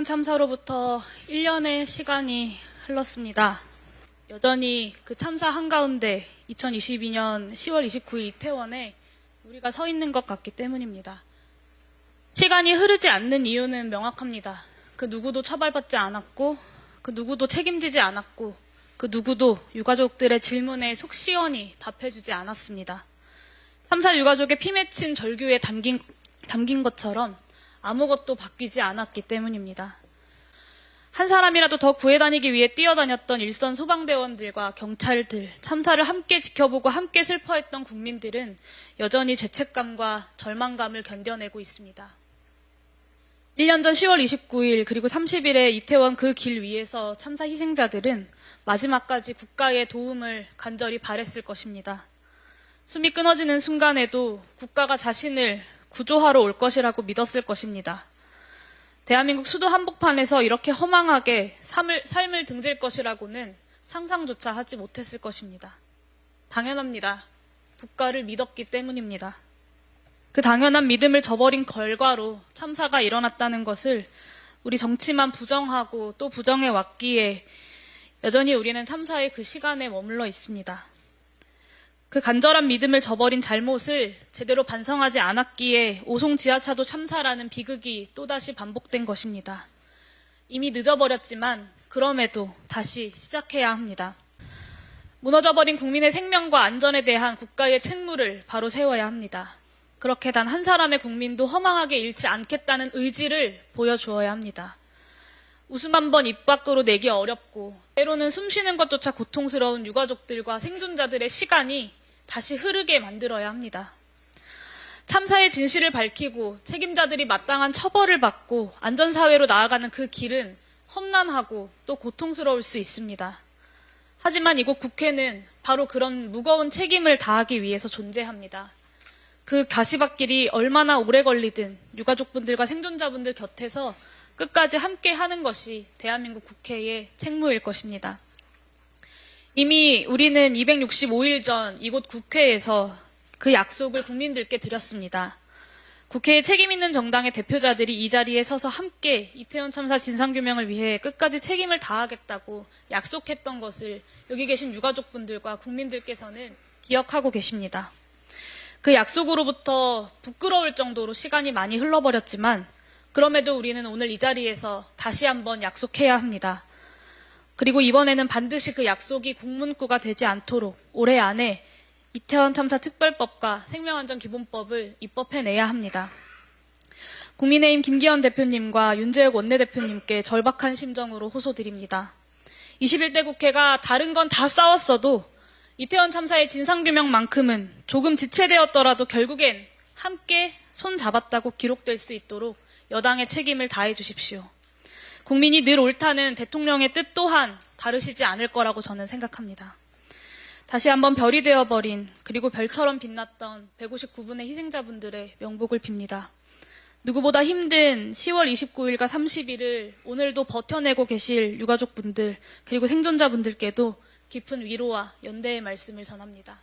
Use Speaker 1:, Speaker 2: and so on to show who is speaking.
Speaker 1: 이태원 참사로부터 1년의 시간이 흘렀습니다. 여전히 그 참사 한가운데 2022년 10월 29일 이태원에 우리가 서 있는 것 같기 때문입니다. 시간이 흐르지 않는 이유는 명확합니다. 그 누구도 처벌받지 않았고, 그 누구도 책임지지 않았고, 그 누구도 유가족들의 질문에 속 시원히 답해주지 않았습니다. 참사 유가족의 피 맺힌 절규에 담긴, 담긴 것처럼 아무것도 바뀌지 않았기 때문입니다. 한 사람이라도 더 구해 다니기 위해 뛰어다녔던 일선 소방대원들과 경찰들, 참사를 함께 지켜보고 함께 슬퍼했던 국민들은 여전히 죄책감과 절망감을 견뎌내고 있습니다. 1년 전 10월 29일 그리고 30일에 이태원 그 길 위에서 참사 희생자들은 마지막까지 국가의 도움을 간절히 바랬을 것입니다. 숨이 끊어지는 순간에도 국가가 자신을 구조하러 올 것이라고 믿었을 것입니다. 대한민국 수도 한복판에서 이렇게 허망하게 삶을, 삶을 등질 것이라고는 상상조차 하지 못했을 것입니다. 당연합니다. 국가를 믿었기 때문입니다. 그 당연한 믿음을 저버린 결과로 참사가 일어났다는 것을 우리 정치만 부정하고 또 부정해 왔기에 여전히 우리는 참사의 그 시간에 머물러 있습니다. 그 간절한 믿음을 저버린 잘못을 제대로 반성하지 않았기에 오송 지하차도 참사라는 비극이 또다시 반복된 것입니다. 이미 늦어버렸지만 그럼에도 다시 시작해야 합니다. 무너져버린 국민의 생명과 안전에 대한 국가의 책무를 바로 세워야 합니다. 그렇게 단 한 사람의 국민도 허망하게 잃지 않겠다는 의지를 보여주어야 합니다. 웃음 한 번 입 밖으로 내기 어렵고 때로는 숨 쉬는 것조차 고통스러운 유가족들과 생존자들의 시간이 다시 흐르게 만들어야 합니다. 참사의 진실을 밝히고 책임자들이 마땅한 처벌을 받고 안전사회로 나아가는 그 길은 험난하고 또 고통스러울 수 있습니다. 하지만 이곳 국회는 바로 그런 무거운 책임을 다하기 위해서 존재합니다. 그 가시밭길이 얼마나 오래 걸리든 유가족분들과 생존자분들 곁에서 끝까지 함께 하는 것이 대한민국 국회의 책무일 것입니다. 이미 우리는 265일 전 이곳 국회에서 그 약속을 국민들께 드렸습니다. 국회에 책임 있는 정당의 대표자들이 이 자리에 서서 함께 이태원 참사 진상규명을 위해 끝까지 책임을 다하겠다고 약속했던 것을 여기 계신 유가족분들과 국민들께서는 기억하고 계십니다. 그 약속으로부터 부끄러울 정도로 시간이 많이 흘러버렸지만 그럼에도 우리는 오늘 이 자리에서 다시 한번 약속해야 합니다. 그리고 이번에는 반드시 그 약속이 공문구가 되지 않도록 올해 안에 이태원 참사 특별법과 생명안전기본법을 입법해내야 합니다. 국민의힘 김기현 대표님과 윤재혁 원내대표님께 절박한 심정으로 호소드립니다. 21대 국회가 다른 건 다 싸웠어도 이태원 참사의 진상규명만큼은 조금 지체되었더라도 결국엔 함께 손 잡았다고 기록될 수 있도록 여당의 책임을 다해 주십시오. 국민이 늘 옳다는 대통령의 뜻 또한 다르시지 않을 거라고 저는 생각합니다. 다시 한번 별이 되어버린 그리고 별처럼 빛났던 159분의 희생자분들의 명복을 빕니다. 누구보다 힘든 10월 29일과 30일을 오늘도 버텨내고 계실 유가족분들 그리고 생존자분들께도 깊은 위로와 연대의 말씀을 전합니다.